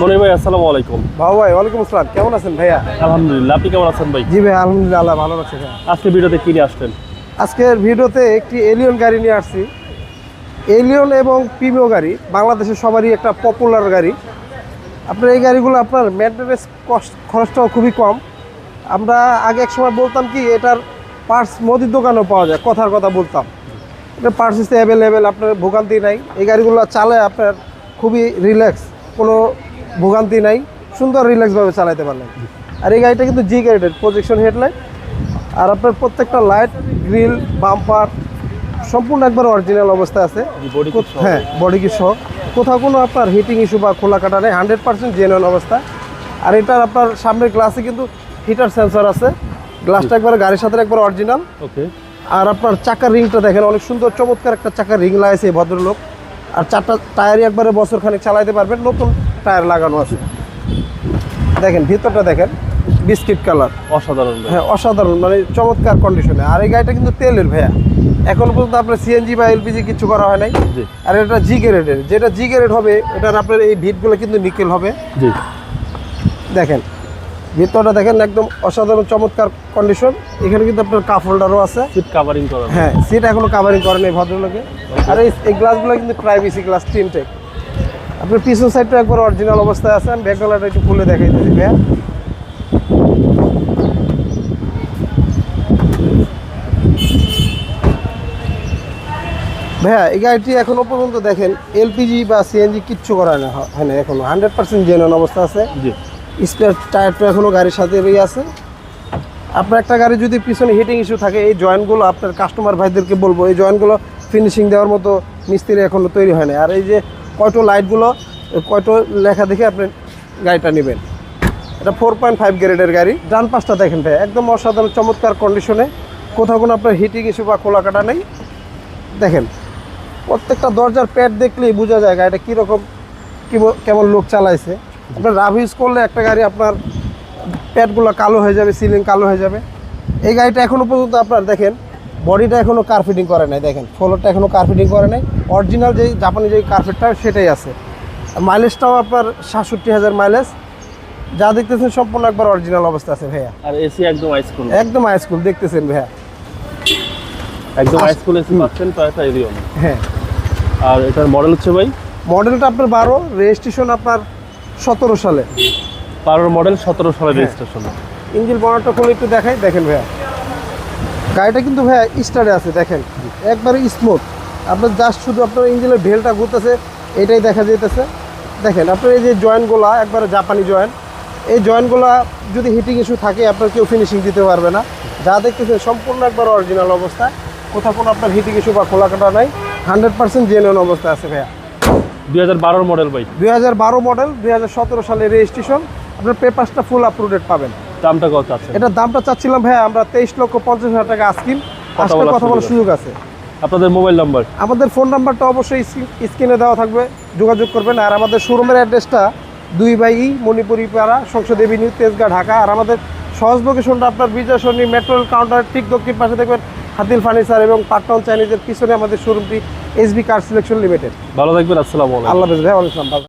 মনির ভাই আসসালামু আলাইকুম। বাবু ভাই ওয়ালাইকুম আসসালাম। কেমন আছেন ভাইয়া? আলহামদুলিল্লাহ আপনি কেমন আছেন ভাই? জি ভাই আলহামদুলিল্লাহ ভালো রাখছে ভাইয়া। আজকে ভিডিওতে কি নিয়ে আসলেন? আজকের ভিডিওতে একটি এলিয়ন গাড়ি নিয়ে আসছি। এলিয়ন এবং প্রিমিও গাড়ি বাংলাদেশের সবারই একটা পপুলার গাড়ি। আপনার এই গাড়িগুলো আপনার মেনটেন্যান্স কস্ট খরচটাও খুবই কম। আমরা আগে এক সময় বলতাম কি এটার পার্টস মোদির দোকানেও পাওয়া যায় কথার কথা বলতাম। এটা পার্টস অ্যাভেলেবেল আপনার ভোগান্তি নাই। এই গাড়িগুলো চালে আপনার খুবই রিল্যাক্স কোনো ভোগান্তি নাই সুন্দর রিল্যাক্সভাবে চালাতে পারলেন। আর এই গাড়িটা কিন্তু জি গ্রেডের প্রজেকশন হেডলাইট আর আপনার প্রত্যেকটা লাইট গ্রিল বাম্পার সম্পূর্ণ একবার অরিজিনাল অবস্থায় আছে? হ্যাঁ বডি কি সহ। কোথাও কোনো আপনার হিটিং ইস্যু বা খোলা কাটা নেই হান্ড্রেড পার্সেন্ট জেনুইন অবস্থা। আর এটার আপনার সামনের গ্লাসে কিন্তু হিটার সেন্সর আছে। গ্লাসটা একবার গাড়ির সাথে একবার অরিজিনাল ওকে আর আপনার চাকার রিংটা দেখেন অনেক সুন্দর চমৎকার একটা চাকার রিং লাগাইছে এই ভদ্রলোক। আর চারটা টায়ারই একবারে বছর খানিক চালাইতে পারবেন। নতুন টায়ার লাগানো আছে। দেখেন ভিতরটা দেখেন বিস্কিট কালার। অসাধারণ হ্যাঁ অসাধারণ মানে চমৎকার কন্ডিশনে আর এই গাড়িটা কিন্তু তেলের ভাইয়া। এখন পর্যন্ত আপনার সিএনজি বা এলপিজি কিছু করা হয় নাই। আর এটা জি গ্রেডের যেটা জি গ্রেড হবে এটার আপনার এই ভিটগুলো কিন্তু নিকেল হবে। জি। দেখেন ভিতরটা দেখেন একদম অসাধারণ চমৎকার কন্ডিশন এখানে কিন্তু আপনার কাপ হোল্ডারও আছে। সিট কাভারিং করা। হ্যাঁ সিট এখনও কাভারিং করেন এই ভদ্রলোকে। আর এই এই গ্লাসগুলো কিন্তু প্রাইভেসি গ্লাস তিনটে আপনার পিছন সাইডটা একবার অরিজিনাল অবস্থায় আছে আমি ব্যাকগ্রাউন্ডটা একটু খুলে দেখাই দিচ্ছি ভাইয়া। ভাইয়া এই গাড়িটি এখনও পর্যন্ত দেখেন এলপিজি বা সিএনজি কিচ্ছু করা না হয় না এখনও। হান্ড্রেড পার্সেন্ট জেনুইন অবস্থা আছে। জি। স্পেয়ার টায়ারটা এখনও গাড়ির সাথে রয়ে আছে। আপনার একটা গাড়ি যদি পিছনে হিটিং ইস্যু থাকে এই জয়েন্টগুলো আপনার কাস্টমার ভাইদেরকে বলব এই জয়েন্টগুলো ফিনিশিং দেওয়ার মতো মিস্ত্রি এখনও তৈরি হয় না আর এই যে কয়টো লাইটগুলো, কয়টো লেখা দেখে আপনি গাড়িটা নেবেন। এটা ফোর পয়েন্ট ফাইভ গ্রেডের গাড়ি। ডান পাশটা দেখেন ভাই, একদম অসাধারণ, চমৎকার কন্ডিশনে কোথাও কোনো আপনার হিটিং ইস্যু বা খোলা কাটা নেই। দেখেন, প্রত্যেকটা দরজার প্যাড দেখলেই বোঝা যায় গাড়িটা কীরকম কি কেমন লোক চালাইছে। আপনার রাভ ইউজ করলে একটা গাড়ি আপনার প্যাডগুলো কালো হয়ে যাবে সিলিং কালো হয়ে যাবে। এই গাড়িটা এখনও পর্যন্ত আপনার দেখেন বডিটা এখনও কার ফিটিং করে নাই দেখেন। ফ্লোরটা এখনও কার ফিটিং করে নাই। অরিজিনাল যে জাপানি যেই কার্পেটটা সেটাই আছে। মাইলেজটাও আপনার সাতষট্টি হাজার মাইলেজ যা দেখতেছেন সম্পূর্ণ একবার অরিজিনাল অবস্থা আছে ভাইয়া। আর এসি একদম আইসকুল একদম হাই স্কুল দেখতেছেন ভাইয়া। একদম আইসকুল এসি পাচ্ছেন টয়োটা এরিয়ন হ্যাঁ। আর এটার মডেল হচ্ছে ভাই? মডেলটা আপনার বারো রেজিস্ট্রেশন আপনার সতেরো সালে। বারোর মডেল সতেরো সালে রেজিস্ট্রেশন ইঞ্জিন বনারটা খুলে একটু দেখাই দেখেন ভাইয়া। গাড়িটা কিন্তু ভাইয়া স্টারে আছে দেখেন। একবারে স্মুথ আপনার জাস্ট শুধু আপনার ইঞ্জিনের ভেলটা ঘুরতেছে এটাই দেখা যেতেছে দেখেন আপনার এই যে জয়েন্টগুলো একবারে জাপানি জয়েন্ট এই জয়েন্টগুলো যদি হিটিং ইস্যু থাকে আপনার কেউ ফিনিশিং দিতে পারবে না। যা দেখতেছেন সম্পূর্ণ একবার অরিজিনাল অবস্থা। কোথাও কোনো আপনার হিটিং ইস্যু বা খোলা কাটা নাই। হান্ড্রেড পার্সেন্ট জেনুইন অবস্থা আছে ভাইয়া। দুই হাজার বারোর মডেল ভাই। দুই হাজার বারো মডেল দুই হাজার সতেরো সালের রেজিস্ট্রেশন আপনার পেপারসটা ফুল আপটুডেট পাবেন। দামটা কত আছে এটার দামটা চাচ্ছিলাম ভাই আমরা তেইশ লক্ষ পঞ্চাশ হাজার টাকা আজকিন আজকে বলার কথা বলার সুযোগ আছে। আপনাদের মোবাইল নাম্বার? আমাদের ফোন নাম্বারটা অবশ্যই স্ক্রিনে দেওয়া থাকবে যোগাযোগ করবেন। আর আমাদের শোরুমের অ্যাড্রেসটা দুই বাই ই মণিপুরি পাড়া সংসদ এভিনিউ তেজগাঁ ঢাকা। আর আমাদের সহজ লোকেশনটা আপনার বিজয় সরণি মেট্রো কাউন্টার ঠিক দক্ষিণ পাশে দেখবেন হাতিল ফার্নিচার এবং পাটটাউন চাইনিজের পিছনে আমাদের শোরুমটি এসবি কার সিলেকশন লিমিটেড ভালো থাকবেন আসসালামু আল্লাহ হাফেজ ভাই ওয়ালাইকুম